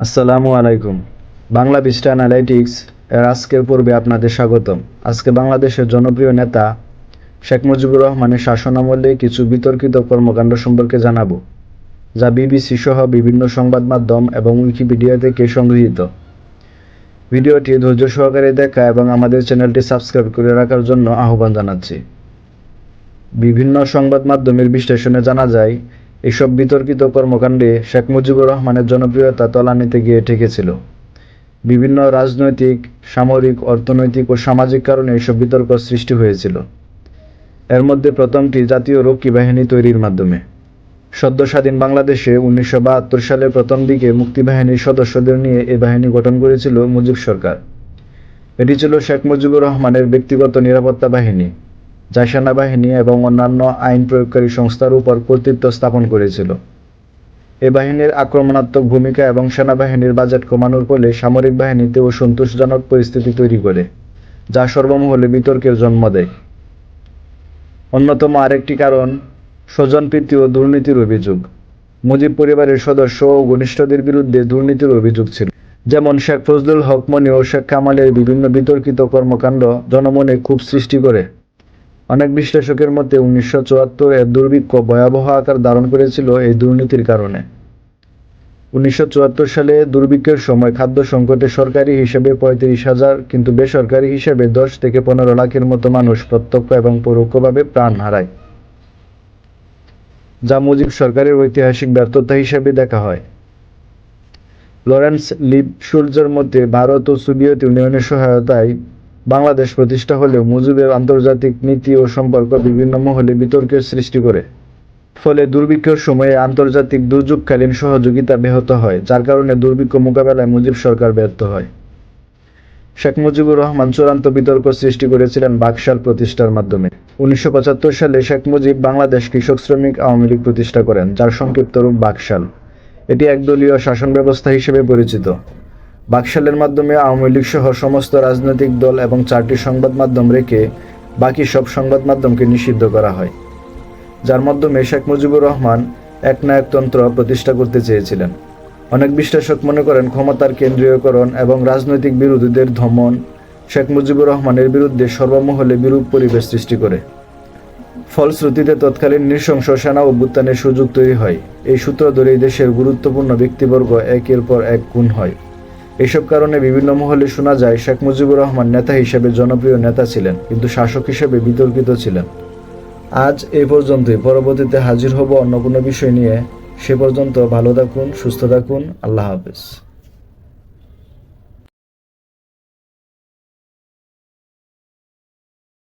আসসালামু আলাইকুম। বাংলা বিস্টা অ্যানালাইটিক্স এর আজকের পর্বে আপনাদের স্বাগতম। আজকে বাংলাদেশের জনপ্রিয় নেতা শেখ মুজিবুর রহমানের শাসনামলে কিছু বিতর্কিত কর্মকাণ্ড সম্পর্কে জানাব, যা বিবিসি সহ বিভিন্ন সংবাদ মাধ্যম এবং উইকিপিডিয়া থেকে সংগৃহীত। ভিডিওটি ধৈর্য সহকারে দেখা এবং আমাদের চ্যানেলটি সাবস্ক্রাইব করে রাখার জন্য আহ্বান জানাচ্ছি। বিভিন্ন সংবাদ মাধ্যমের বিশ্লেষণে জানা যায় এসব বিতর্কিত কর্মকাণ্ডে শেখ মুজিবুর রহমানের জনপ্রিয়তা তলানিতে গিয়ে ঠেকেছিল। বিভিন্ন রাজনৈতিক, সামরিক, অর্থনৈতিক ও সামাজিক কারণে এসব বিতর্ক সৃষ্টি হয়েছিল। এর মধ্যে প্রথমটি জাতীয় রক্ষী বাহিনী তৈরির মাধ্যমে। সদ্য স্বাধীন বাংলাদেশে উনিশশো বাহাত্তর সালের প্রথম দিকে মুক্তিবাহিনীর সদস্যদের নিয়ে এ বাহিনী গঠন করেছিল মুজিব সরকার। এটি ছিল শেখ মুজিবুর রহমানের ব্যক্তিগত নিরাপত্তা বাহিনী। যা সেনাবাহিনী এবং অন্যান্য আইন প্রয়োগকারী সংস্থার উপর কর্তৃত্ব স্থাপন করেছিল। এ বাহিনীর আক্রমণাত্মক ভূমিকা এবং সেনাবাহিনীর বাজেট কমানোর ফলে সামরিক বাহিনীতে সন্তোষজনক পরিস্থিতি তৈরি করে, যা সর্বমহলে বিতর্কের জন্ম দেয়। অন্যতম আরেকটি কারণ স্বজনপ্রীতি ও দুর্নীতির অভিযোগ। মুজিব পরিবারের সদস্য ও ঘনিষ্ঠদের বিরুদ্ধে দুর্নীতির অভিযোগ ছিল। যেমন শেখ ফজলুল হক মনি ও শেখ কামালের বিভিন্ন বিতর্কিত কর্মকাণ্ড জনমনে খুব সৃষ্টি করে। অনেক বিশ্লেষকের মতে উনিশশো চুয়াত্তর এর দুর্ভিক্ষ ভয়াবহ আকার ধারণ করেছিল এই দুর্নীতির কারণে। উনিশশো চুয়াত্তর সালে দুর্ভিক্ষের সময় খাদ্য সংকটে সরকারি হিসেবে পঁয়ত্রিশ হাজার কিন্তু বেসরকারি হিসেবে দশ থেকে পনেরো লাখের মতো মানুষ প্রত্যক্ষ এবং পরোক্ষভাবে প্রাণ হারায়। যা মুজিব সরকারের ঐতিহাসিক ব্যর্থতা হিসেবে দেখা হয়। লরেন্স লিপ সূর্যের মধ্যে ভারত ও সোভিয়েত ইউনিয়নের সহায়তায় বাংলাদেশ প্রতিষ্ঠা হলেও মুজিবের আন্তর্জাতিক নীতি ও সম্পর্ক বিভিন্ন মহলে বিতর্কের সৃষ্টি করে। ফলে দুর্ভিক্ষের সময়ে আন্তর্জাতিক দুর্যোগকালীন সহযোগিতা ব্যাহত হয়, যার কারণে দুর্ভিক্ষ মোকাবেলায় মুজিব সরকার ব্যর্থ হয়। শেখ মুজিবুর রহমান চূড়ান্ত বিতর্ক সৃষ্টি করেছিলেন বাকশাল প্রতিষ্ঠার মাধ্যমে। উনিশশো পঁচাত্তর সালে শেখ মুজিব বাংলাদেশ কৃষক শ্রমিক আওয়ামী লীগ প্রতিষ্ঠা করেন, যার সংক্ষিপ্ত রূপ বাকশাল। এটি একদলীয় শাসন ব্যবস্থা হিসেবে পরিচিত। বাকশালের মাধ্যমে আওয়ামী লীগ সহ সমস্ত রাজনৈতিক দল এবং চারটি সংবাদ মাধ্যম রেখে বাকি সব সংবাদ মাধ্যমকে নিষিদ্ধ করা হয়। যার মাধ্যমে শেখ মুজিবুর রহমান একনায়কতন্ত্র প্রতিষ্ঠা করতে চেয়েছিলেন। অনেক বিশ্লেষক মনে করেন ক্ষমতার কেন্দ্রীয়করণ এবং রাজনৈতিক বিরোধীদের ধমন শেখ মুজিবুর রহমানের বিরুদ্ধে সর্বমহলে বিরূপ পরিবেশ সৃষ্টি করে। ফলশ্রুতিতে তৎকালীন নৃশংস সেনা অভ্যুত্থানের সুযোগ তৈরি হয়। এই সূত্র ধরেই দেশের গুরুত্বপূর্ণ ব্যক্তিবর্গ একের পর এক গুণ হয়। এসব কারণে বিভিন্ন মহলে শোনা যায়, শেখ মুজিবুর রহমান নেতা হিসেবে জনপ্রিয় নেতা ছিলেন, কিন্তু শাসক হিসেবে বিতর্কিত ছিলেন। আজ এ পর্যন্তই। পরবর্তীতে হাজির হব অন্য কোনো বিষয় নিয়ে। সে পর্যন্ত ভালো থাকুন, সুস্থ থাকুন। আল্লাহ হাফেজ।